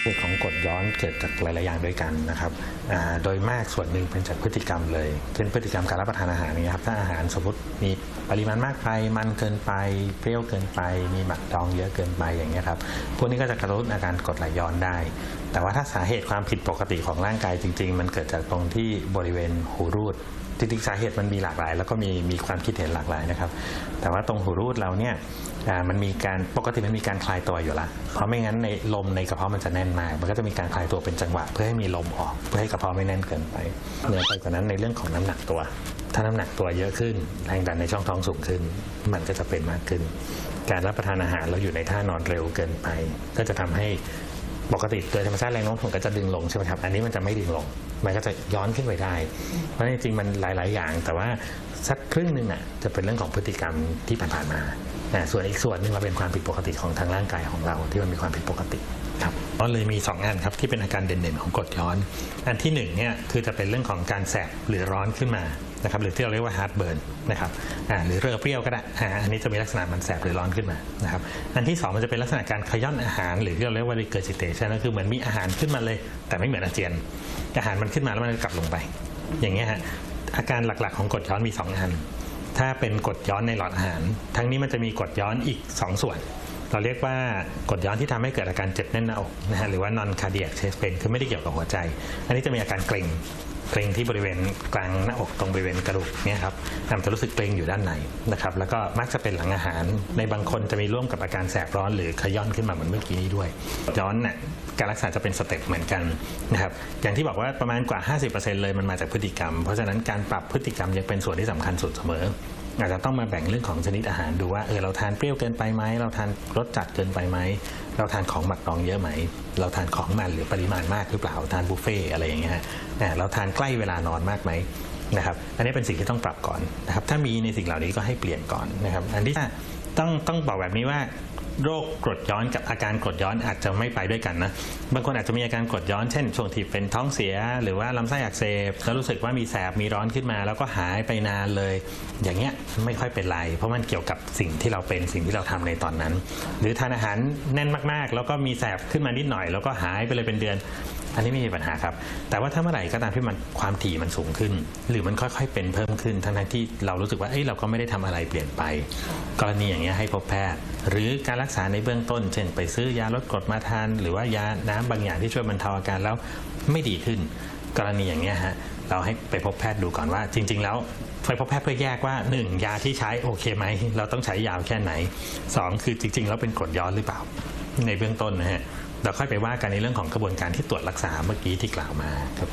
เรื่องของกรดย้อนเกิดจากหลาย ๆ อย่างด้วยกันนะครับโดยมากส่วนหนึ่งเป็นจากพฤติกรรมเลย เช่นพฤติกรรมการรับประทานอาหารนี่ครับ ถ้าอาหารสมมติมีปริมาณมากไป มันเกินไป เปรี้ยวเกินไป มีหมักดองเยอะเกินไปอย่างเงี้ยครับ พวกนี้ก็จะกระตุ้นอาการกรดไหลย้อนได้แต่ว่าถ้าสาเหตุความผิดปกติของร่างกายจริง ๆ มันเกิดจากตรงที่บริเวณหูรูดจริงๆสาเหตุมันมีหลากหลาย แล้วก็มีมีความคิดเห็นหลากหลายนะครับ แต่ว่าตรงหูรูดเราเนี่ยมันมีการปกติมันมีการคลายตัวอยู่ละเพราะไม่งั้นในลมในกระเพาะมันจะแน่นมาก มันก็จะมีการคลายตัวเป็นจังหวะ เพื่อให้มีลมออก เพื่อให้กระเพาะไม่แน่นเกินไปเหนือไปกว่านั้นในเรื่องของน้ำหนักตัว ถ้าน้ำหนักตัวเยอะขึ้น แรงดันในช่องท้องสูงขึ้น มันก็จะเป็นมากขึ้น การรับประทานอาหารแล้วอยู่ในท่านอนเร็วเกินไป ก็จะทำให้ ปกติโดยธรรมชาติแรงโน้มถ่วงก็จะดึงลงใช่ไหมครับ อันนี้มันจะไม่ดึงลง มันก็จะย้อนขึ้นไปได้ เพราะนั้นจริงๆมันหลาย ๆ อย่าง แต่ว่าสักครึ่งหนึ่งอะจะเป็นเรื่องของพฤติกรรมที่ผ่านๆมา อ่าส่วนอีกส่วนนึงมาเป็นความผิดปกติของทางร่างกายของเราที่มันมีความผิดปกติครับก็เลยมี 2 อันครับที่เป็นอาการเด่นๆของกรดย้อน อันที่หนึ่งเนี่ยคือจะเป็นเรื่องของการแสบหรือร้อนขึ้นมานะครับหรือที่เราเรียกว่าฮาร์ดเบิร์นนะครับอ่าหรือเรือเปรี้ยวก็ได้อ่าอันนี้จะมีลักษณะมันแสบหรือร้อนขึ้นมานะครับอันที่สองมันจะเป็นลักษณะการขย้อนอาหารหรือที่เราเรียกว่า regurgitation ก็คือเหมือนมีอาหารขึ้นมาเลย แต่ไม่เหมือนอาเจียน อาหารมันขึ้นมาแล้วมันก็กลับลงไป อย่างเงี้ยฮะอาการหลักๆของกรดย้อนมี 2 อัน ถ้าเป็นกรดย้อนในหลอดอาหาร ทั้งนี้มันจะมีกรดย้อนอีก 2 ส่วน เราเรียกว่ากรดย้อนที่ทำให้เกิดอาการเจ็บแน่นหน้าอกนะฮะหรือว่านอนคาเดียกเชสเพนคือไม่ได้เกี่ยวกับหัวใจ อันนี้จะมีอาการเกร็ง เกรงที่บริเวณกลางหน้าอกตรงบริเวณกระดูกเนี่ยครับอาจจะรู้สึกเกรงอยู่ด้านในนะครับแล้วก็มักจะเป็นหลังอาหาร ในบางคนจะมีร่วมกับอาการแสบร้อนหรือขย้อนขึ้นมาเหมือนเมื่อกี้นี้ด้วยย้อนน่ะการรักษาจะเป็นสเต็ปเหมือนกันนะครับอย่างที่บอกว่าประมาณกว่า 50%เลยมันมาจากพฤติกรรม เพราะฉะนั้นการปรับพฤติกรรมยังเป็นส่วนที่สำคัญสุดเสมออาจจะต้องมาแบ่งเรื่องของชนิดอาหารดูว่าเออเราทานเปรี้ยวเกินไปไหมเราทานรสจัดเกินไปไหมเราทานของหมักดองเยอะไหม เราทานของมันหรือปริมาณมากหรือเปล่าทานบุฟเฟ่อะไรอย่างเงี้ยฮะเราทานใกล้เวลานอนมากไหมนะครับอันนี้เป็นสิ่งที่ต้องปรับก่อนนะครับถ้ามีในสิ่งเหล่านี้ก็ให้เปลี่ยนก่อนนะครับอันที่ห้า ต้องต้องบอกแบบนี้ว่าโรคกรดย้อนกับอาการกรดย้อนอาจจะไม่ไปด้วยกันนะบางคนอาจจะมีอาการกรดย้อนเช่นช่วงที่เป็นท้องเสีย หรือว่าลำไส้อักเสบแล้วรู้สึกว่ามีแสบมีร้อนขึ้นมา แล้วก็หายไปนานเลย อย่างเงี้ยไม่ค่อยเป็นไร เพราะมันเกี่ยวกับสิ่งที่เราเป็นสิ่งที่เราทำในตอนนั้น หรือทานอาหารแน่นมากๆ แล้วก็มีแสบขึ้นมานิดหน่อย แล้วก็หายไปเลยเป็นเดือน อันนี้ไม่มีปัญหาครับ แต่ว่าถ้าเมื่อไหร่ก็ตามที่มันความถี่มันสูงขึ้น หรือมันค่อยๆเป็นเพิ่มขึ้นทั้งๆที่เรารู้สึกว่าเอ้ยเราก็ไม่ได้ทำอะไรเปลี่ยนไป กรณีอย่างเงี้ยให้พบแพทย์ หรือการรักษาในเบื้องต้น เช่น ไปซื้อยาลดกรดมาทาน หรือว่ายาน้ำบางอย่างที่ช่วยบรรเทาอาการแล้วไม่ดีขึ้น กรณีอย่างเงี้ยฮะเราให้ไปพบแพทย์ดูก่อนว่าจริง ๆ แล้วไปพบแพทย์เพื่อแยกว่า 1. ยาที่ใช้โอเคไหมเราต้องใช้ยาวแค่ไหน 2. คือจริง ๆ แล้วเป็นกรดย้อนหรือเปล่า ในเบื้องต้นนะฮะ เราค่อยไปว่ากันในเรื่องของกระบวนการที่ตรวจรักษาเมื่อกี้ที่กล่าวมาครับ